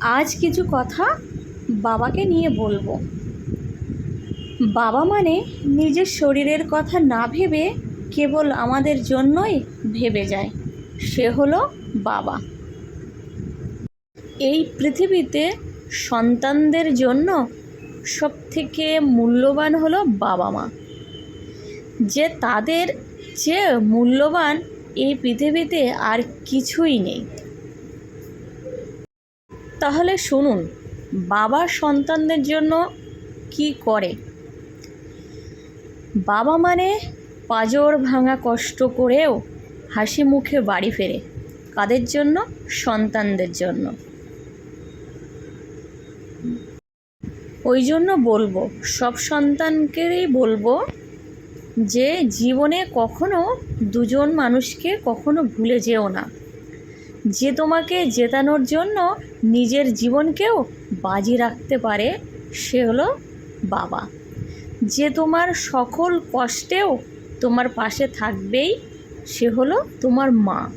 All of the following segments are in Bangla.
আজ কিছু কথা বাবাকে নিয়ে বলব। বাবা মানে নিজের শরীরের কথা না ভেবে কেবল আমাদের জন্যই ভেবে যায়। সে হলো বাবা। এই পৃথিবীতে সন্তানদের জন্য সবথেকে মূল্যবান হলো বাবা মা। যে তাদের যে মূল্যবান এই পৃথিবীতে আর কিছুই নেই। তাহলে শুনুন, বাবা সন্তানদের জন্য কি করে? বাবা মানে পাজর ভাঙা কষ্ট করেও হাসি মুখে বাড়ি ফেরে, কাদের জন্য? সন্তানদের জন্য। ওই জন্য বলব, সব সন্তানকেই বলব যে জীবনে কখনো দুজন মানুষকে কখনো ভুলে যেও না। যে তোমাকে জেতানোর জন্য নিজের জীবনকেও বাজি রাখতে পারে, সে হলো বাবা। যে তোমার সকল কষ্টেও তোমার পাশে থাকবেই, সে হলো তোমার মা।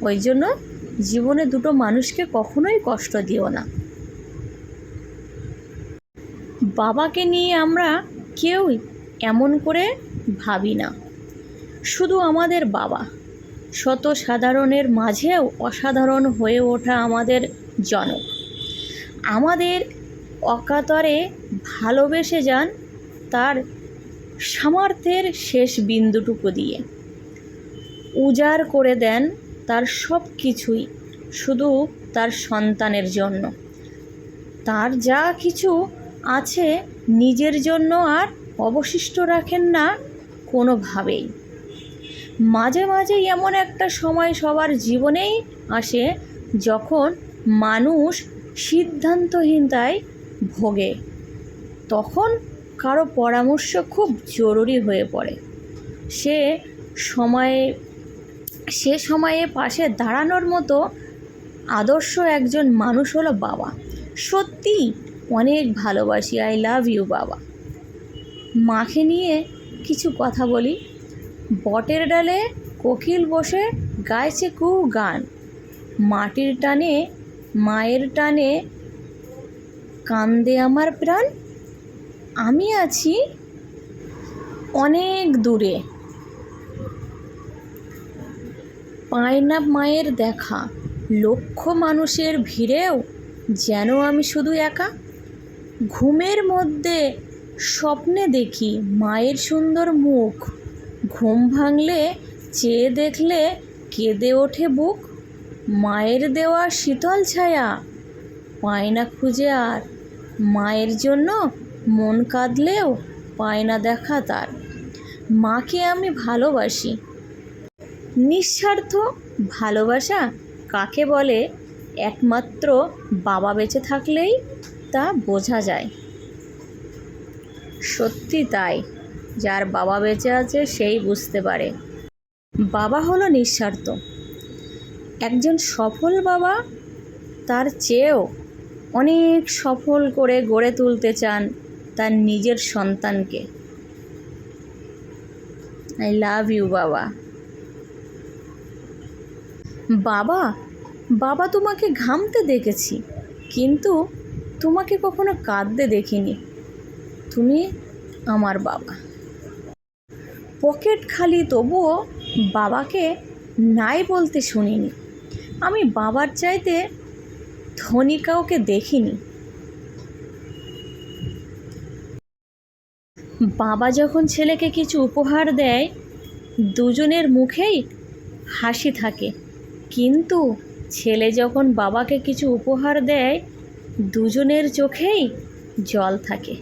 ওই জন্য জীবনে দুটো মানুষকে কখনোই কষ্ট দিও না। বাবাকে নিয়ে আমরা কেউই এমন করে ভাবি না। শুধু আমাদের বাবা। শত সাধারণের মাঝেও অসাধারণ হয়ে ওঠা আমাদের জনক। আমাদের অকাতরে ভালোবেসে যান তার সামর্থ্যের শেষ বিন্দুটুকু দিয়ে। উজাড় করে দেন তার সব কিছুই, শুধু তার সন্তানের জন্য। তার যা কিছু আছে নিজের জন্য আর অবশিষ্ট রাখেন না কোনোভাবেই। মাঝে মাঝে এমন একটা সময় সবার জীবনেই আসে যখন মানুষ সিদ্ধান্তহীনতায় ভোগে। তখন কারও পরামর্শ খুব জরুরি হয়ে পড়ে। সে সময়ে সে সময়ে পাশে দাঁড়ানোর মতো আদর্শ একজন মানুষ হলো বাবা। সত্যি অনেক ভালোবাসি আই লাভ ইউ বাবা। মাকে নিয়ে কিছু কথা বলি। বটের ডালে কোকিল বসে গাইছে কু গান। মাটির টানে, মায়ের টানে কান্দে আমার প্রাণ। আমি আছি অনেক দূরে। পায় না মায়ের দেখা, লক্ষ মানুষের ভিড়েও যেন আমি শুধু একা। ঘুমের মধ্যে স্বপ্নে দেখি মায়ের সুন্দর মুখ। ঘুম ভাঙলে, চেয়ে দেখলে কেঁদে ওঠে বুক। মায়ের দেওয়া শীতল ছায়া পায় না খুঁজে আর। মায়ের জন্য মন কাঁদলেও পায় না দেখা তার। মাকে আমি ভালোবাসি। নিঃস্বার্থ ভালোবাসা কাকে বলে? একমাত্র বাবা বেঁচে থাকলেই তা বোঝা যায়। সত্যি তাই। যার বাবা বেঁচে আছে সেই বুঝতে পারে। বাবা হলো নিঃস্বার্থ। একজন সফল বাবা তার চেয়েও অনেক সফল করে গড়ে তুলতে চান তার নিজের সন্তানকে। আই লাভ ইউ বাবা। বাবা বাবা তোমাকে ঘামতে দেখেছি, কিন্তু তোমাকে কখনো কাঁদতে দেখিনি। তুমি আমার বাবা। পকেট খালি তবুও বাবাকে নাই বলতে শুনিনি। আমি বাবার চাইতে ধনী কাউকে দেখিনি। বাবা যখন ছেলেকে কিছু উপহার দেয়, দুজনের মুখেই হাসি থাকে। কিন্তু ছেলে যখন বাবাকে কিছু উপহার দেয়, দুজনের চোখেই জল থাকে।